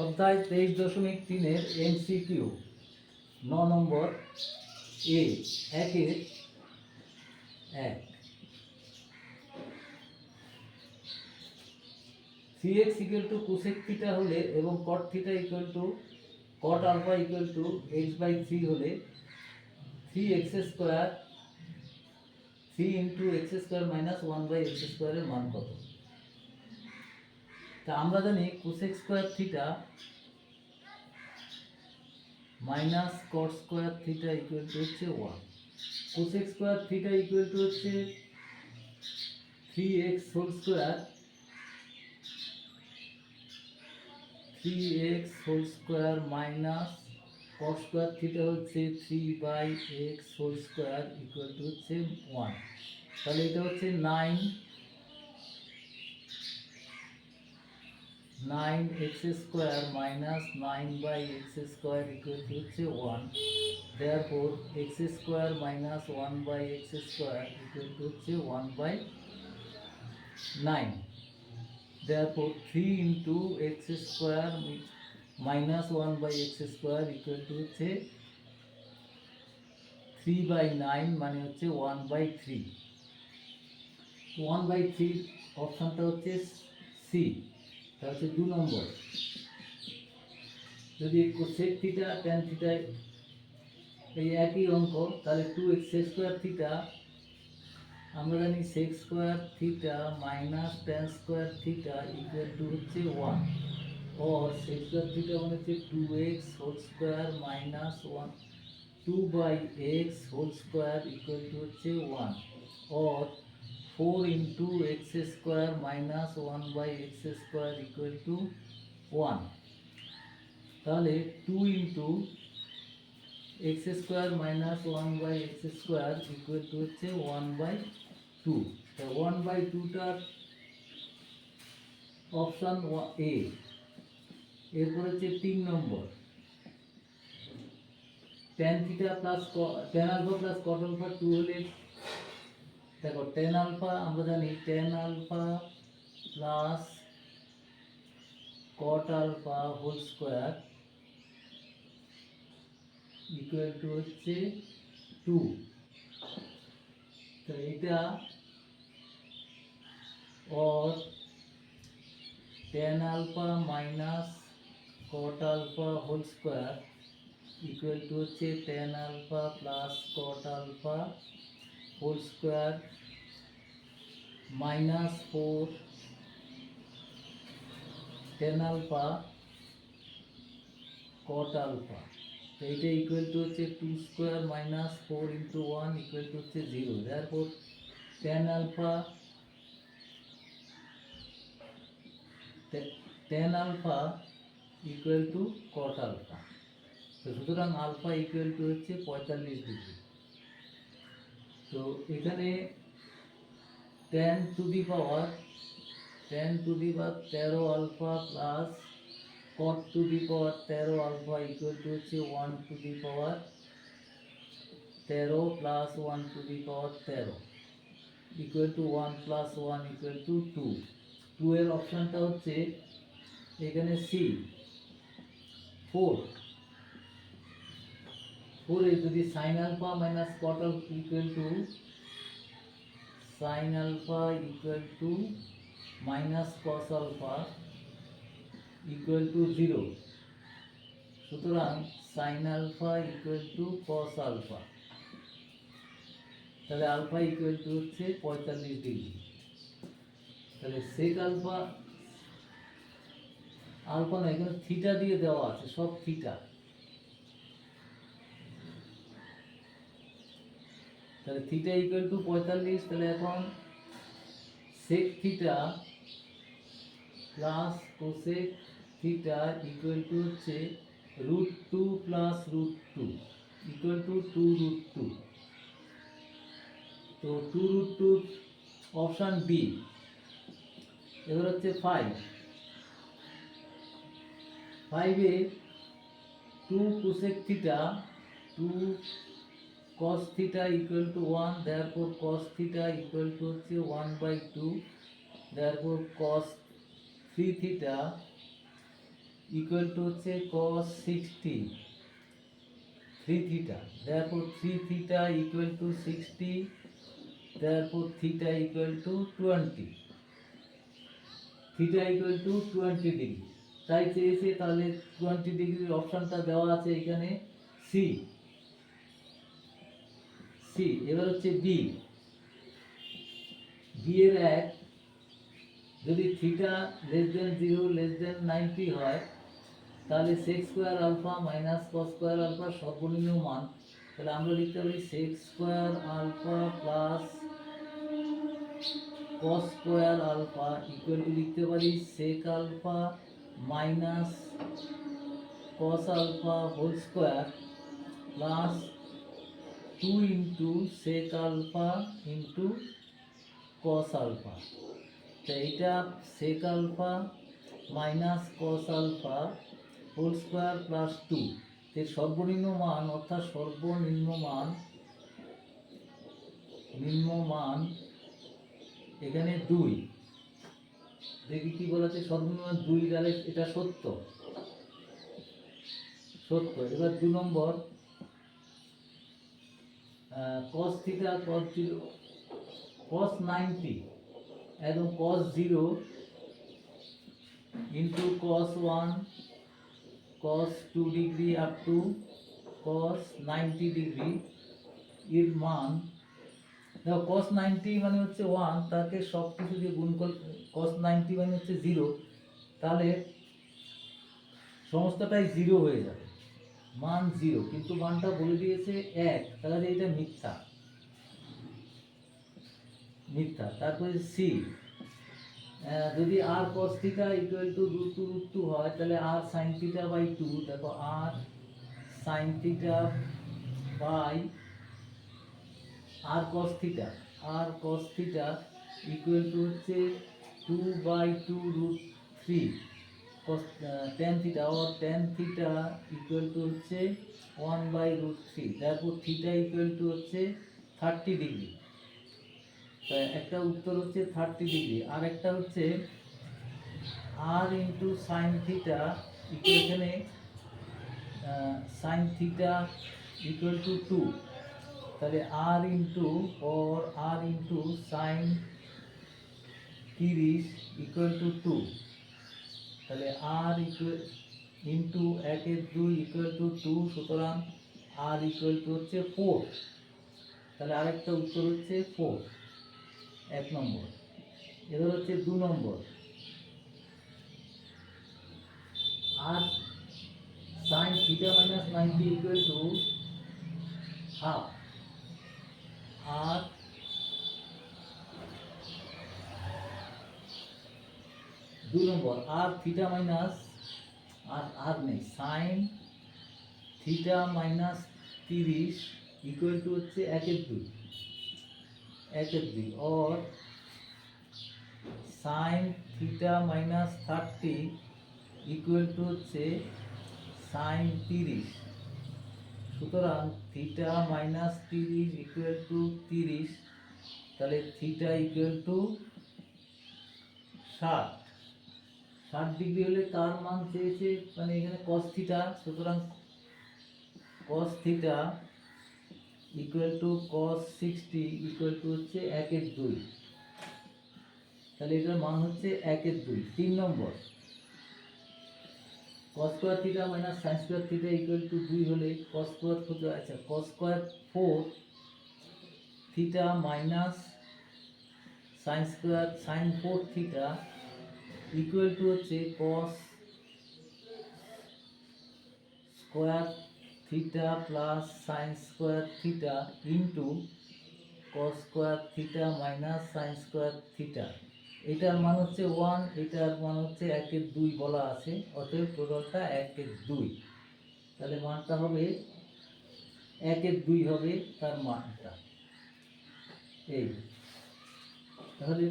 অধ্যায় তেইশ দশমিক তিনের এমসিকিউ। ন নম্বর এ, একের এক। Three x equal to cosec theta হলে এবং cot theta equal to cot alpha equal to x by three হলে three x square three into x square minus one by x স্কোয়ারের মান কত? তা আমরা জানি cosec square theta minus cot square theta equal to হচ্ছে one cosec square theta equal to হচ্ছে three x whole square three x whole square minus cot square theta হচ্ছে three by x whole square equal to হচ্ছে one তাহলে এটা হচ্ছে nine nine x square minus nine by x square equal to হচ্ছে one therefore x square minus one by x square equal to হচ্ছে one by nine therefore three into x square minus one by x square equal to হচ্ছে three by nine মানে হচ্ছে one by three one by three অপশানটা হচ্ছে C তা হচ্ছে দু নম্বর। যদি সেক থিটা ট্যান থিটা এই একই অঙ্ক, তাহলে টু এক্স স্কোয়ার থিটা আমরা জানি sec square theta minus tan square theta equal to হচ্ছে ওয়ান ও সেক স্কোয়ার থিটা মানে হচ্ছে two x whole square minus one two by x whole square equal to হচ্ছে one or 4 into x square minus 1 by x square equal to 1 তাহলে 2 into x square minus 1 by x square equal to হচ্ছে 1 by 2 তা 1 by 2 টার option A এরপর হচ্ছে তিন number tan theta plus tan alpha plus cot alpha two হলে দেখো tan alpha আমরা জানি ten alpha plus cot alpha whole square equal to হচ্ছে টু তো এটা और ten alpha minus cot alpha whole square equal to হচ্ছে ten alpha plus cot alpha whole square minus four tan alpha cot alpha তো এইটা equal to হচ্ছে two square minus four into one equal to হচ্ছে zero therefore tan alpha tan alpha equal to cot alpha তো সুতরাং alpha equal to হচ্ছে পঁয়তাল্লিশ degree তো এখানে tan to the power tan to the power তেরো alpha plus cot to the power তেরো alpha equal to হচ্ছে one to the power তেরো plus one to the power তেরো equal to one plus one equal to two two two অপশানটা হচ্ছে এখানে C four ফোরে যদি sine alpha minus cot equal to sine alpha equal to minus cos alpha equal to zero সুতরাং sine alpha equal to cos alpha তাহলে alpha equal to হচ্ছে পঁয়তাল্লিশ degree তাহলে সেক আলফা আলফা না, এখানে থিটা দিয়ে দেওয়া আছে, সব থিটা তাহলে থিটা ইকুয়াল টু পঁয়তাল্লিশ, তাহলে এখন sec theta plus cosec theta equal to হচ্ছে root two plus root two equal to two root two তো two root two option B এবার হচ্ছে ফাইভ ফাইভে two cosec theta two cos theta equal to 1 therefore cos theta equal to হচ্ছে 1 by 2 therefore cos 3 theta equal to হচ্ছে cos sixty three theta therefore three theta equal to sixty therefore theta equal to twenty theta equal to twenty degree তাই চেয়েছে তাহলে twenty ডিগ্রির অপশানটা দেওয়া আছে এখানে সি সি এবার হচ্ছে বি বি এর এক, যদি theta less than zero less than ninety হয়, তাহলে sec square alpha minus cos square alpha সর্বনিম্ন মান। তাহলে আমরা লিখতে পারি sec square alpha plus cos square alpha equal to লিখতে পারি sec alpha minus cos alpha whole square plus two into sec alpha into cos alpha. তো এইটা sec alpha minus cos alpha whole square plus two. এর সর্বনিম্ন মান, অর্থাৎ সর্বনিম্ন মান, নিম্ন মান এখানে দুই। দেখি কি বলেছে, সর্বনিম্ন মান দুই তাহলে এটা সত্য। সত্য। এবার দু number. Cos theta cos zero cos ninety একদম cos zero into cos one cos two degree up to cos ninety degree এর মান। দেখো কস নাইনটি মানে হচ্ছে ওয়ান তাকে সব কিছু দিয়ে গুণ কর কস নাইনটি মানে হচ্ছে জিরো তাহলে সমস্তটাই জিরো হয়ে যাবে। মান জিরো কিন্তু মানটা বলে দিয়েছে এক, তাহলে এটা মিথ্যা। মিথ্যা, তারপরে সি যদি r cos theta equal to root two root two হয়, তাহলে r sine theta by two দেখো r sine theta by r cos theta r cos theta equal to হচ্ছে two by two root three tan theta or tan theta equal to হচ্ছে one by root three তারপর theta equal to হচ্ছে thirty degree তা একটা উত্তর হচ্ছে thirty degree আর একটা হচ্ছে আর ইন্টু সাইন থিটা এখানে sine theta equal to two তাহলে r into or r into sine তিরিশ ইকুয়াল টু টু তাহলে আর ইকুয়াল ইন্টু একের দুই ইকুয়াল টু টু সুতরাং আর ইকুয়াল টু হচ্ছে ফোর তাহলে আরেকটা উত্তর হচ্ছে ফোর এক নম্বর। এবার হচ্ছে দু number. R sine theta minus ninety equal to half আর দু number r theta minus r r নেই। সাইন থিটা মাইনাস তিরিশ ইকুয়াল টু হচ্ছে একের দুই। একের দুই। Or sine theta minus thirty equal to হচ্ছে সাইন তিরিশ। সুতরাং থিটা মাইনাস তিরিশ ইকুয়াল টু তিরিশ, তাহলে থিটা ইকুয়াল টু ষাট। ষাট ডিগ্রি হলে তার মান চেয়েছে মানে এখানে কস থিটা সুতরাং cos theta equal to cos sixty equal to হচ্ছে একের দুই। তাহলে এটার মান হচ্ছে একের দুই, তিন number. Cos square theta minus sine square theta equal to দুই হলে কস স্কোয়ার আচ্ছা cos square four theta minus sine square sine four theta equal to হচ্ছে cos square theta plus sine square theta into cos square theta minus sine square theta এটার মান হচ্ছে one এটার মান হচ্ছে একের দুই বলা আছে, অতএব টোটালটা একের দুই। তাহলে মানটা হবে, একের দুই হবে তার মানটা। এই। তাহলে